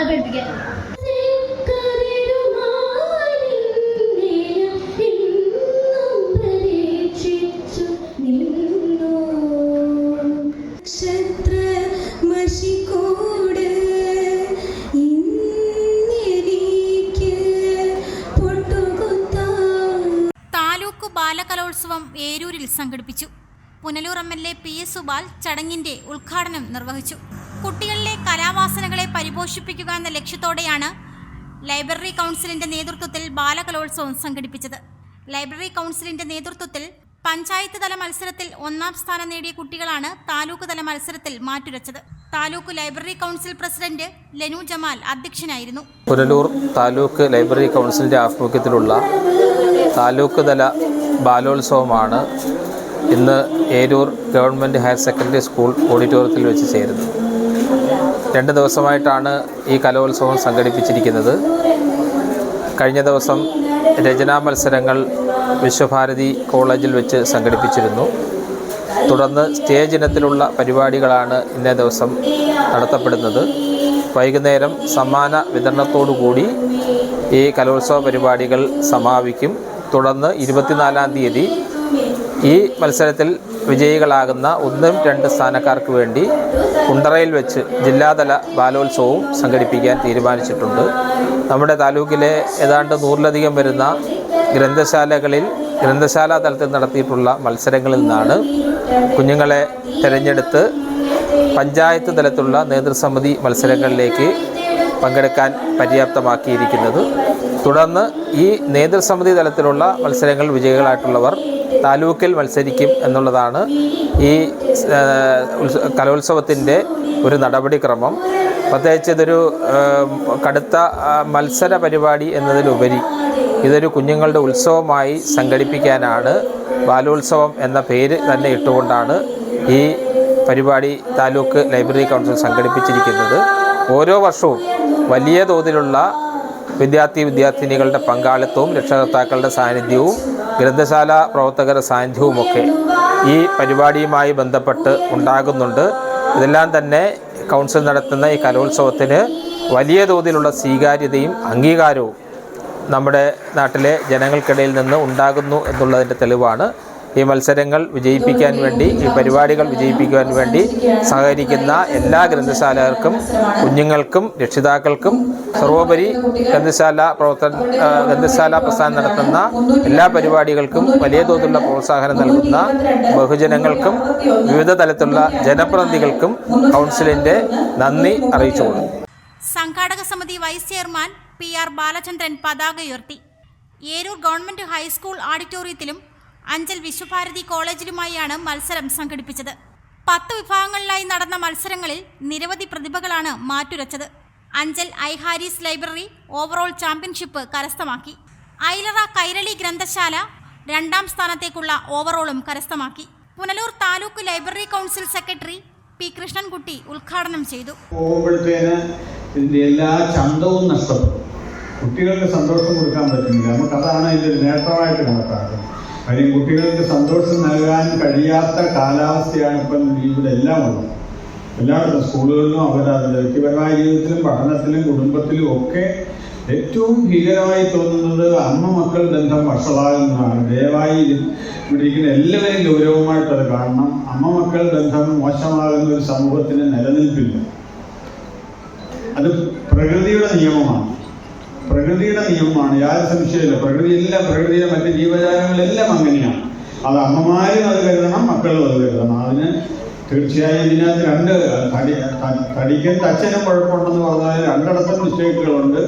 അത് പഠിപ്പിക്കാൻ ബാലകലോത്സവം ഏരൂരിൽ സംഘടിപ്പിച്ചു. Punalur M L A P S Subal ചടങ്ങിന്റെ ഉദ്ഘാടനം നിർവഹിച്ചു. കുട്ടികളിലെ കലാവാസനകളെ പരിപോഷിപ്പിക്കുക എന്ന ലക്ഷ്യത്തോടെയാണ് ലൈബ്രറി കൗൺസിലിന്റെ നേതൃത്വത്തിൽ ബാലകലോത്സവം സംഘടിപ്പിച്ചത്. ലൈബ്രറി കൗൺസിലിന്റെ നേതൃത്വത്തിൽ പഞ്ചായത്ത് തല മത്സരത്തിൽ ഒന്നാം സ്ഥാനം നേടിയ കുട്ടികളാണ് താലൂക്ക് തല മത്സരത്തിൽ മാറ്റുരച്ചത്. Taluk library council president Lenu Jamal അധ്യക്ഷനായിരുന്നു. പുനലൂർ താലൂക്ക് ലൈബ്രറി കൗൺസിലിന്റെ ആഭിമുഖ്യത്തിലുള്ള താലൂക്ക് തല ബാലോത്സവമാണ് ഇന്ന് Eroor government higher secondary school ഓഡിറ്റോറിയത്തിൽ വെച്ച് ചേരുന്നത്. രണ്ട് ദിവസമായിട്ടാണ് ഈ കലോത്സവം സംഘടിപ്പിച്ചിരിക്കുന്നത്. കഴിഞ്ഞ ദിവസം രചനാ മത്സരങ്ങൾ വിശ്വഭാരതി കോളേജിൽ വെച്ച് സംഘടിപ്പിച്ചിരുന്നു. തുടർന്ന് സ്റ്റേജ് ഇനത്തിലുള്ള പരിപാടികളാണ് ഇന്നേ ദിവസം നടത്തപ്പെടുന്നത്. വൈകുന്നേരം സമ്മാന വിതരണത്തോടുകൂടി ഈ കലോത്സവ പരിപാടികൾ സമാപിക്കും. തുടർന്ന് ഇരുപത്തിനാലാം തീയതി ഈ മത്സരത്തിൽ വിജയികളാകുന്ന ഒന്നും രണ്ട് സ്ഥാനക്കാർക്ക് വേണ്ടി കുണ്ടറയിൽ വെച്ച് ജില്ലാതല ബാലോത്സവവും സംഘടിപ്പിക്കാൻ തീരുമാനിച്ചിട്ടുണ്ട്. നമ്മുടെ താലൂക്കിലെ ഏതാണ്ട് നൂറിലധികം വരുന്ന ഗ്രന്ഥശാലകളിൽ ഗ്രന്ഥശാല തലത്തിൽ നടത്തിയിട്ടുള്ള മത്സരങ്ങളിൽ നിന്നാണ് കുഞ്ഞുങ്ങളെ തിരഞ്ഞെടുത്ത് പഞ്ചായത്ത് തലത്തിലുള്ള നേതൃസമിതി മത്സരങ്ങളിലേക്ക് പങ്കെടുക്കാൻ പര്യാപ്തമാക്കിയിരിക്കുന്നത്. തുടർന്ന് ഈ നേതൃസമിതി തലത്തിലുള്ള മത്സരങ്ങൾ വിജയികളായിട്ടുള്ളവർ താലൂക്കിൽ മത്സരിക്കും എന്നുള്ളതാണ് ഈ കലോത്സവത്തിന്റെ ഒരു നടപടിക്രമം. പ്രത്യേകിച്ച് ഇതൊരു കടുത്ത മത്സര പരിപാടി എന്നതിലുപരി ഇതൊരു കുഞ്ഞുങ്ങളുടെ ഉത്സവമായി സംഘടിപ്പിക്കാനാണ് ബാലോത്സവം എന്ന പേര് തന്നെ ഇട്ടുകൊണ്ടാണ് ഈ പരിപാടി താലൂക്ക് ലൈബ്രറി കൗൺസിൽ സംഘടിപ്പിച്ചിരിക്കുന്നത്. ഓരോ വർഷവും വലിയ തോതിലുള്ള വിദ്യാർത്ഥി വിദ്യാർത്ഥിനികളുടെ പങ്കാളിത്തവും രക്ഷകർത്താക്കളുടെ സാന്നിധ്യവും ഗ്രന്ഥശാല പ്രവർത്തകരുടെ സാന്നിധ്യവുമൊക്കെ ഈ പരിപാടിയുമായി ബന്ധപ്പെട്ട് ഉണ്ടാകുന്നുണ്ട്. ഇതെല്ലാം തന്നെ കൗൺസിൽ നടത്തുന്ന ഈ കലോത്സവത്തിന് വലിയ തോതിലുള്ള സ്വീകാര്യതയും അംഗീകാരവും നമ്മുടെ നാട്ടിലെ ജനങ്ങൾക്കിടയിൽ നിന്ന് ഉണ്ടാകുന്നു എന്നുള്ളതിന്റെ തെളിവാണ്. ഈ മത്സരങ്ങൾ വിജയിപ്പിക്കാൻ വേണ്ടി ഈ പരിപാടികൾ വിജയിപ്പിക്കാൻ വേണ്ടി സഹകരിക്കുന്ന എല്ലാ ഗ്രന്ഥശാലകർക്കും കുഞ്ഞുങ്ങൾക്കും രക്ഷിതാക്കൾക്കും സർവോപരി ഗ്രന്ഥശാല പ്രവർത്തന ഗ്രന്ഥശാല പ്രസ്ഥാനം നടത്തുന്ന എല്ലാ പരിപാടികൾക്കും വലിയ തോതിലുള്ള പ്രോത്സാഹനം നൽകുന്ന ബഹുജനങ്ങൾക്കും വിവിധ തലത്തിലുള്ള ജനപ്രതിനിധികൾക്കും കൗൺസിലിന്റെ നന്ദി അറിയിച്ചുകൊള്ളു സംഘാടക സമിതി vice chairman P R Balachandran പതാക ഉയർത്തി. ഏരൂർ ഗവൺമെന്റ് ഹൈസ്കൂൾ ഓഡിറ്റോറിയത്തിലും അഞ്ചൽ വിശ്വഭാരതി കോളേജിലുമായാണ് മത്സരം സംഘടിപ്പിച്ചത്. പത്ത് വിഭാഗങ്ങളിലായി നടന്ന മത്സരങ്ങളിൽ നിരവധി പ്രതിഭകളാണ് മാറ്റുരച്ചത്. Anchal I library overall championship കരസ്ഥമാക്കി. ഐലറ കൈരളി ഗ്രന്ഥശാല രണ്ടാം സ്ഥാനത്തേക്കുള്ള ഓവറോളും കരസ്ഥമാക്കി. Punalur taluk library council secretary P Krishnankutty ഉദ്ഘാടനം ചെയ്തു. എല്ലാ ചന്തവും നഷ്ടപ്പെട്ടു. കുട്ടികൾക്ക് സന്തോഷം കൊടുക്കാൻ പറ്റുന്നില്ല. നമുക്ക് അതാണ് ഇതിന്റെ നേട്ടമായിട്ട് കണക്കാക്കുന്നത് കാര്യം കുട്ടികൾക്ക് സന്തോഷം നൽകാൻ കഴിയാത്ത കാലാവസ്ഥയാണ് ഇപ്പം ഇവിടെ എല്ലാം ഉള്ളത്. എല്ലായിടത്തും സ്കൂളുകളിലും അവരുടെ വ്യക്തിപരമായ ജീവിതത്തിലും പഠനത്തിലും കുടുംബത്തിലും ഒക്കെ ഏറ്റവും ഭീകരമായി തോന്നുന്നത് അമ്മ മക്കൾ ബന്ധം വഷളാകുന്നതാണ് ദയവായി ഇവിടെ ഇരിക്കുന്ന എല്ലാവരെയും ഗൗരവമായിട്ടത് കാരണം അമ്മ മക്കൾ ബന്ധം മോശമാകുന്ന ഒരു സമൂഹത്തിന് നിലനിൽപ്പില്ല. അത് പ്രകൃതിയുടെ നിയമമാണ്. പ്രകൃതിയുടെ നിയമമാണ് യാതൊരു സംശയമില്ല പ്രകൃതി എല്ലാം പ്രകൃതിയിലെ മറ്റ് ജീവജാലങ്ങളെല്ലാം അങ്ങനെയാണ്. അത് അമ്മമാരും അത് കരുതണം മക്കളും അത് കരുതണം. അതിന് തീർച്ചയായും ഇതിനകത്ത് രണ്ട് തടി തടിക്കൻ തടിക്കും തച്ചനും കുഴപ്പമുണ്ടെന്ന് പറഞ്ഞാൽ രണ്ടിടത്തും മിസ്റ്റേക്കുകളുണ്ട്.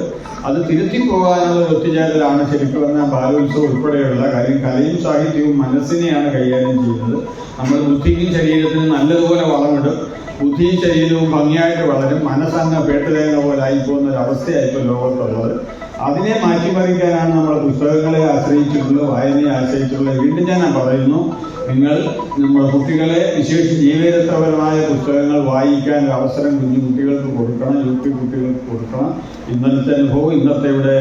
അത് തിരുത്തി പോകാനുള്ള ഒത്തുചേരലാണ് ശരിക്കും പറഞ്ഞാൽ ബാലോത്സവം ഉൾപ്പെടെയുള്ള കാര്യം കലയും സാഹിത്യവും മനസ്സിനെയാണ് കൈകാര്യം ചെയ്യുന്നത്. നമ്മൾ ബുദ്ധിക്കും ശരീരത്തിനും നല്ലതുപോലെ വളമിടും ബുദ്ധിയും ശരീരവും ഭംഗിയായിട്ട് വളരും. മനസ്സങ്ങ് പേട്ടുതേങ്ങ പോലെ ആയിപ്പോകുന്ന ഒരു അവസ്ഥയായിപ്പോൾ ലോകത്തുള്ളത്. അതിനെ മാറ്റിമറിക്കാനാണ് നമ്മൾ പുസ്തകങ്ങളെ ആശ്രയിച്ചിട്ടുള്ളത് വായനയെ ആശ്രയിച്ചിട്ടുള്ളത്. വീണ്ടും ഞാൻ പറയുന്നു നിങ്ങൾ നമ്മുടെ കുട്ടികളെ വിശേഷിച്ച് ജീവചരിത്രപരമായ പുസ്തകങ്ങൾ വായിക്കാൻ ഒരു അവസരം കുഞ്ഞു കുട്ടികൾക്ക് കൊടുക്കണം യു പി കുട്ടികൾക്ക് കൊടുക്കണം. ഇന്നലത്തെ അനുഭവം ഇന്നത്തെ ഇവിടെ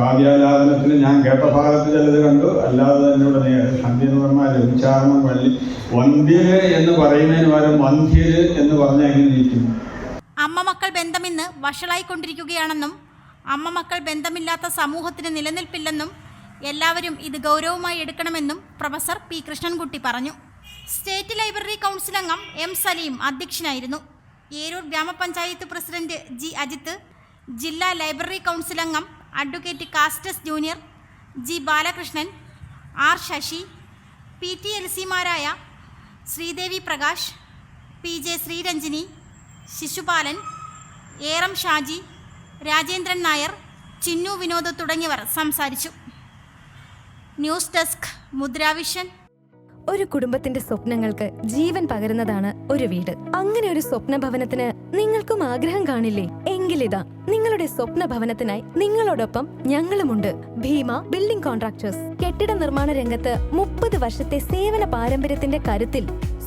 കാവ്യാലാപനത്തിന് ഞാൻ കേട്ട ഭാഗത്ത് ചിലത് കണ്ടു. അല്ലാതെ തന്നെ ഇവിടെ സന്ധ്യനപരമായ ഉച്ചാരണം വള്ളി വന്ധ്യര് എന്ന് പറയുന്നതിന് പകരം വന്ധ്യര് എന്ന് പറഞ്ഞാൽ എങ്ങനെ അമ്മ മക്കൾ ബന്ധമിന്ന് വഷളായിക്കൊണ്ടിരിക്കുകയാണെന്നും അമ്മ മക്കൾ ബന്ധമില്ലാത്ത സമൂഹത്തിന് നിലനിൽപ്പില്ലെന്നും എല്ലാവരും ഇത് ഗൗരവമായി എടുക്കണമെന്നും പ്രൊഫസർ പി കൃഷ്ണൻകുട്ടി പറഞ്ഞു. സ്റ്റേറ്റ് ലൈബ്രറി കൗൺസിൽ അംഗം എം സലീം അധ്യക്ഷനായിരുന്നു. ഏരൂർ ഗ്രാമപഞ്ചായത്ത് പ്രസിഡന്റ് ജി അജിത്ത് ജില്ലാ ലൈബ്രറി കൗൺസിൽ അംഗം advocate Castus junior G Balakrishnan R Sasi P T L സിമാരായ Sreedevi Prakash P J Sreeranjini Sisupalan Eram Shaji Rajendran Nair Chinnu Vinod തുടങ്ങിയവർ സംസാരിച്ചു. ന്യൂസ് ഡെസ്ക് മുദ്രാവിഷൻ ഒരു കുടുംബത്തിന്റെ സ്വപ്നങ്ങൾക്ക് ജീവൻ പകരുന്നതാണ് ഒരു വീട്. അങ്ങനെ ഒരു സ്വപ്ന ഭവനത്തിന് നിങ്ങൾക്കും ആഗ്രഹം കാണില്ലേ? എങ്കിലിതാ നിങ്ങളുടെ സ്വപ്ന ഭവനത്തിനായി നിങ്ങളോടൊപ്പം ഞങ്ങളുമുണ്ട്. Bheema building contractors. കെട്ടിട നിർമ്മാണ രംഗത്ത് മുപ്പത് വർഷത്തെ സേവന പാരമ്പര്യത്തിന്റെ കരുത്തിൽ